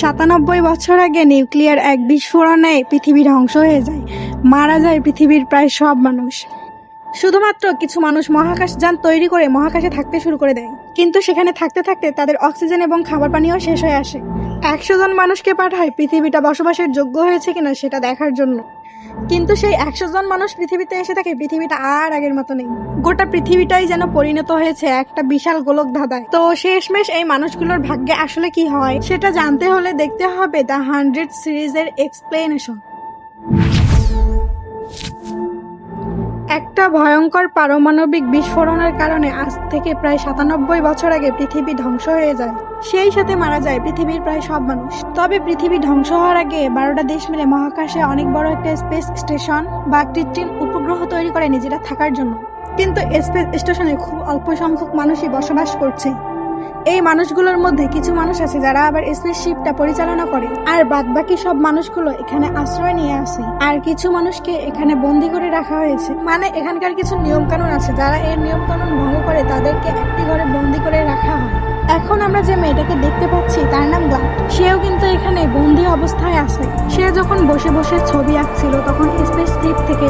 সাতানব্বই বছর আগে নিউক্লিয়ার এক বিস্ফোরণে পৃথিবীর ধ্বংস হয়ে যায়, মারা যায় পৃথিবীর প্রায় সব মানুষ। শুধুমাত্র কিছু মানুষ মহাকাশ যান তৈরি করে মহাকাশে থাকতে শুরু করে দেয়। কিন্তু সেখানে থাকতে থাকতে তাদের অক্সিজেন এবং খাবার পানিও শেষ হয়ে আসে। একশো জন মানুষকে পাঠায় পৃথিবীটা বসবাসের যোগ্য হয়েছে কিনা সেটা দেখার জন্য। কিন্তু সেই একশো জন মানুষ পৃথিবীতে এসে থাকে পৃথিবীটা আর আগের মতো নেই। গোটা পৃথিবীটাই যেন পরিণত হয়েছে একটা বিশাল গোলক ধাঁধায়। তো শেষমেশ এই মানুষগুলোর ভাগ্যে আসলে কি হয়, সেটা জানতে হলে দেখতে হবে দ্য হান্ড্রেড সিরিজের এক্সপ্লেনেশন। একটা ভয়ঙ্কর পারমাণবিক বিস্ফোরণের কারণে আজ থেকে প্রায় সাতানব্বই বছর আগে পৃথিবী ধ্বংস হয়ে যায়। সেই সাথে মারা যায় পৃথিবীর প্রায় সব মানুষ। তবে পৃথিবী ধ্বংস হওয়ার আগে বারোটা দেশ মিলে মহাকাশে অনেক বড় একটা স্পেস স্টেশন বা কৃত্রিম উপগ্রহ তৈরি করে নিজেরা থাকার জন্য। কিন্তু স্পেস স্টেশনে খুব অল্প সংখ্যক মানুষই বসবাস করছে। এই মানুষগুলোর মধ্যে কিছু মানুষ আছে যারা আবার স্পেসশিপটা পরিচালনা করে। আর বাদ বাকি সব মানুষগুলো এখানে আশ্রয় নিয়ে আসে। আর কিছু মানুষকে এখানে বন্দি করে রাখা হয়েছে। মানে এখানকার কিছু নিয়ম কানুন আছে। যারা এই নিয়ম কানুন ভঙ্গ করে তাদেরকে একটি ঘরে বন্দি করে রাখা হয়। এখন আমরা যে মেয়েটাকে দেখতে পাচ্ছি, তার নাম গ্লাড সেও কিন্তু এখানে বন্দি অবস্থায় আছে। সে যখন বসে বসে ছবি আঁকছিল, তখন স্পেস শিপ থেকে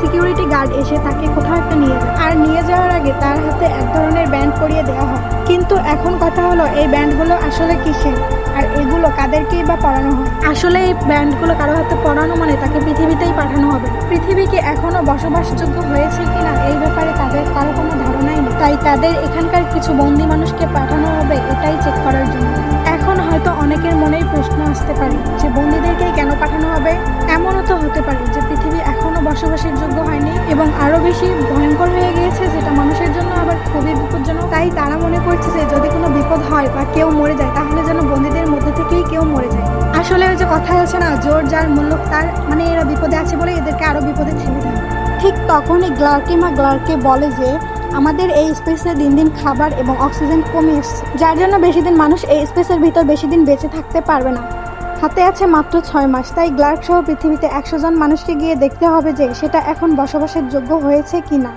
সিকিউরিটি গার্ড এসে তাকে কোথাও একটা নিয়ে যায়। আর নিয়ে যাওয়ার আগে তার হাতে এক ধরনের ব্যান্ড পরিয়ে দেওয়া হয়। কিন্তু এখন কথা হলো, এই ব্যান্ডগুলো আসলে কিসের? আর এগুলো কাদেরকেই বা পড়ানো হয়? আসলে এই ব্যান্ডগুলো কারও হাতে পড়ানো মানে তাকে পৃথিবীতেই পাঠানো হবে। পৃথিবী কি এখনও বসবাসযোগ্য হয়েছে কিনা, এই ব্যাপারে তাদের তাদের এখানকার কিছু বন্দি মানুষকে পাঠানো হবে, এটাই চেক করার জন্য। এখন হয়তো অনেকের মনেই প্রশ্ন আসতে পারে যে বন্দিদেরকে কেন পাঠানো হবে? এমনও তো হতে পারে যে পৃথিবী এখনও বসবাসের যোগ্য হয়নি এবং আরও বেশি ভয়ঙ্কর হয়ে গিয়েছে যেটা মানুষের জন্য আবার খুবই বিপজ্জনক। তাই তারা মনে করছে যে যদি কোনো বিপদ হয় বা কেউ মরে যায়, তাহলে যেন বন্দিদের মধ্যে থেকেই কেউ মরে যায়। আসলে ওই যে কথা আছে না, জোর যার মূল্য তার মানে এরা বিপদে আছে বলে এদেরকে আরও বিপদে ঠেলে দেয়। ঠিক তখনই গ্লার্কিমা গ্লার্কে বলে যে আমাদের এই স্পেসে দিন দিন খাবার এবং অক্সিজেন কমে এসছে। যার জন্য বেশি দিন মানুষ এই স্পেসের ভিতর বেশি দিন বেঁচে থাকতে পারবে না। হাতে আছে মাত্র ছয় মাস, তাই গ্লার্ক সহ পৃথিবীতে একশো জন মানুষকে গিয়ে দেখতে হবে যে সেটা এখন বসবাসের যোগ্য হয়েছে কি না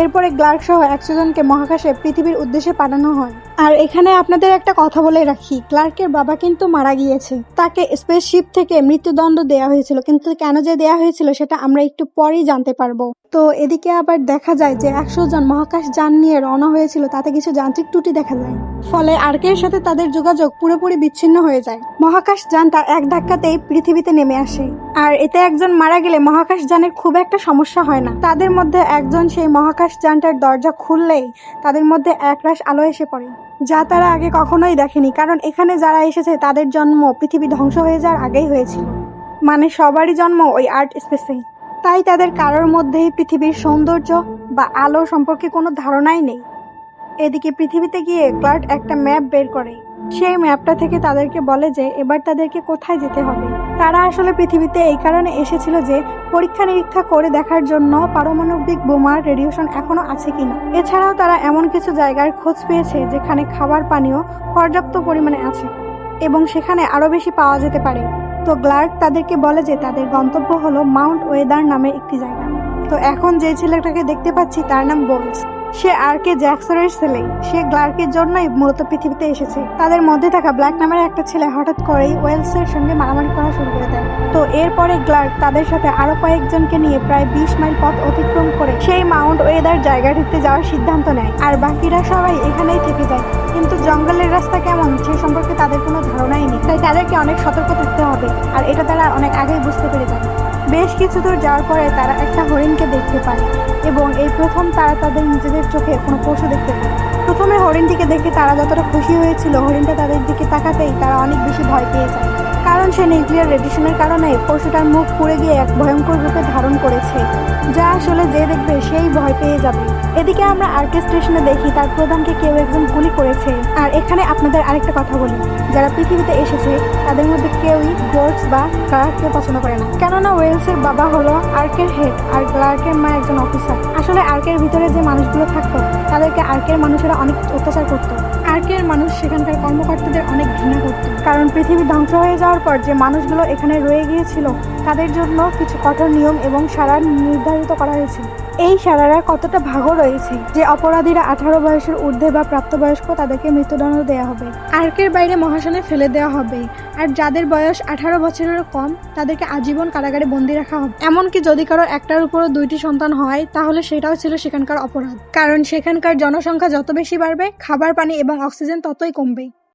এরপরে গ্লার্ক সহ একশো জনকে মহাকাশে পৃথিবীর উদ্দেশ্যে পাঠানো হয়। আর এখানে আপনাদের একটা কথা বলে রাখি, ক্লার্কের বাবা কিন্তু মারা গিয়েছে। তাকে স্পেসশিপ থেকে মৃত্যুদণ্ড দেওয়া হয়েছিল, কিন্তু কেন যে দেওয়া হয়েছিল সেটা আমরা একটু পরেই জানতে পারব। তো এদিকে আবার দেখা যায় যে একশো জন মহাকাশ যান নিয়ে রওনা হয়েছিল, তাতে কিছু যান্ত্রিক ত্রুটি দেখা যায়। ফলে আর্কের সাথে তাদের যোগাযোগ পুরোপুরি বিচ্ছিন্ন হয়ে যায়। মহাকাশ যানটা এক ধাক্কাতেই পৃথিবীতে নেমে আসে। আর এতে একজন মারা গেলে মহাকাশ যানের খুব একটা সমস্যা হয় না। তাদের মধ্যে একজন সেই মহাকাশ যানটার দরজা খুললেই তাদের মধ্যে একরাশ আলো এসে পড়ে। যা তারা আগে কখনোই দেখেনি, কারণ এখানে যারা এসেছে তাদের জন্ম পৃথিবী ধ্বংস হয়ে যাওয়ার আগেই হয়েছিল। মানে সবারই জন্ম ওই আর্ট স্পেসেই তাই তাদের কারোর মধ্যেই পৃথিবীর সৌন্দর্য বা আলো সম্পর্কে কোনো ধারণাই নেই। এদিকে পৃথিবীতে গিয়ে ক্লার্ট একটা ম্যাপ বের করে। সেই ম্যাপটা থেকে তাদেরকে বলে যে এবার তাদেরকে কোথায় যেতে হবে। তারা আসলে পৃথিবীতে এই কারণে এসেছিল যে পরীক্ষা নিরীক্ষা করে দেখার জন্য পারমাণবিক বোমার রেডিয়েশন এখনও আছে কিনা। এছাড়াও তারা এমন কিছু জায়গার খোঁজ পেয়েছে যেখানে খাবার পানীয় পর্যাপ্ত পরিমাণে আছে এবং সেখানে আরও বেশি পাওয়া যেতে পারে। তো গ্লার্ক তাদেরকে বলে যে তাদের গন্তব্য হলো মাউন্ট ওয়েদার নামে একটি জায়গা। তো এখন যে ছেলেটাকে দেখতে পাচ্ছি তার নাম বোলস সে আর কে জ্যাকসনের ছেলে। সে গ্লার্কের জন্যই মূলত পৃথিবীতে এসেছে। তাদের মধ্যে থাকা ব্ল্যাক নামের একটা ছেলে হঠাৎ করেই ওয়েলসের সঙ্গে মারামারি করা শুরু করে দেয়। তো এরপরে গ্লার্ক তাদের সাথে আরও কয়েকজনকে নিয়ে প্রায় বিশ মাইল পথ অতিক্রম করে সেই মাউন্ট ওয়েদার জায়গাটিতে যাওয়ার সিদ্ধান্ত নেয়। আর বাকিরা সবাই এখানেই থেকে যায়। কিন্তু জঙ্গলের রাস্তা কেমন সে সম্পর্কে তাদের কোনো ধারণাই নেই। তাই তাদেরকে অনেক সতর্ক থাকতে হবে। আর এটা তারা অনেক আগেই বুঝতে পেরে যায়। বেশ কিছু দূর যাওয়ার পরে তারা একটা হরিণকে দেখতে পায় এবং এই প্রথম তারা তাদের নিজেদের চোখে কোনো পশু দেখতে পায়। প্রথমে হরিণটিকে দেখে তারা যতটা খুশি হয়েছিল, হরিণটা তাদের দিকে তাকাতেই তারা অনেক বেশি ভয় পেয়ে যায়। কারণ সে নিউক্লিয়ার রেডিয়েশনের কারণে পশুটার মুখ পুড়ে গিয়ে এক ভয়ঙ্কর রূপে ধারণ করেছে। যা আসলে যে দেখবে সেই ভয় পেয়ে যাবে। এদিকে আমরা আর্কে স্টেশনে দেখি তার প্রধানকে কেউ একজন গুলি করেছে। আর এখানে আপনাদের আরেকটা কথা বলি। যারা পৃথিবীতে এসেছে, তাদের মধ্যে কেউই গোর্ডস বা ক্লার্ককে পছন্দ করে না। কেননা ওয়েলসের বাবা হলো আর্কের হেড আর ক্লার্কের মা একজন অফিসার। আসলে আর্কের ভিতরে যে মানুষগুলো থাকতো, তাদেরকে আর্কের মানুষেরা অনেক অত্যাচার করতো। আর্কের মানুষ সেখানকার কর্মকর্তাদের অনেক ঘৃণা করত। কারণ পৃথিবী ধ্বংস হয়ে যাওয়ার পর যে মানুষগুলো এখানে রয়ে গিয়েছিল, তাদের জন্য কিছু কঠোর নিয়ম এবং সারা নির্ধারিত করা হয়েছিল এই সারারা কতটা ভাগও রয়েছে যে অপরাধীরা আঠারো বয়সের ঊর্ধ্বে বা প্রাপ্তবয়স্ক তাদেরকে মৃত্যুদণ্ড দেওয়া হবে। আর্কের বাইরে মহাশনে ফেলে দেওয়া হবে। আর যাদের বয়স আঠারো বছরের কম, তাদেরকে আজীবন কারাগারে বন্দি রাখা হবে। এমনকি যদি কারও একটার উপরও দুইটি সন্তান হয়, তাহলে সেটাও ছিল সেখানকার অপরাধ। কারণ সেখানকার জনসংখ্যা যত বেশি বাড়বে, খাবার, পানি এবং অক্সিজেন ততই কমবে।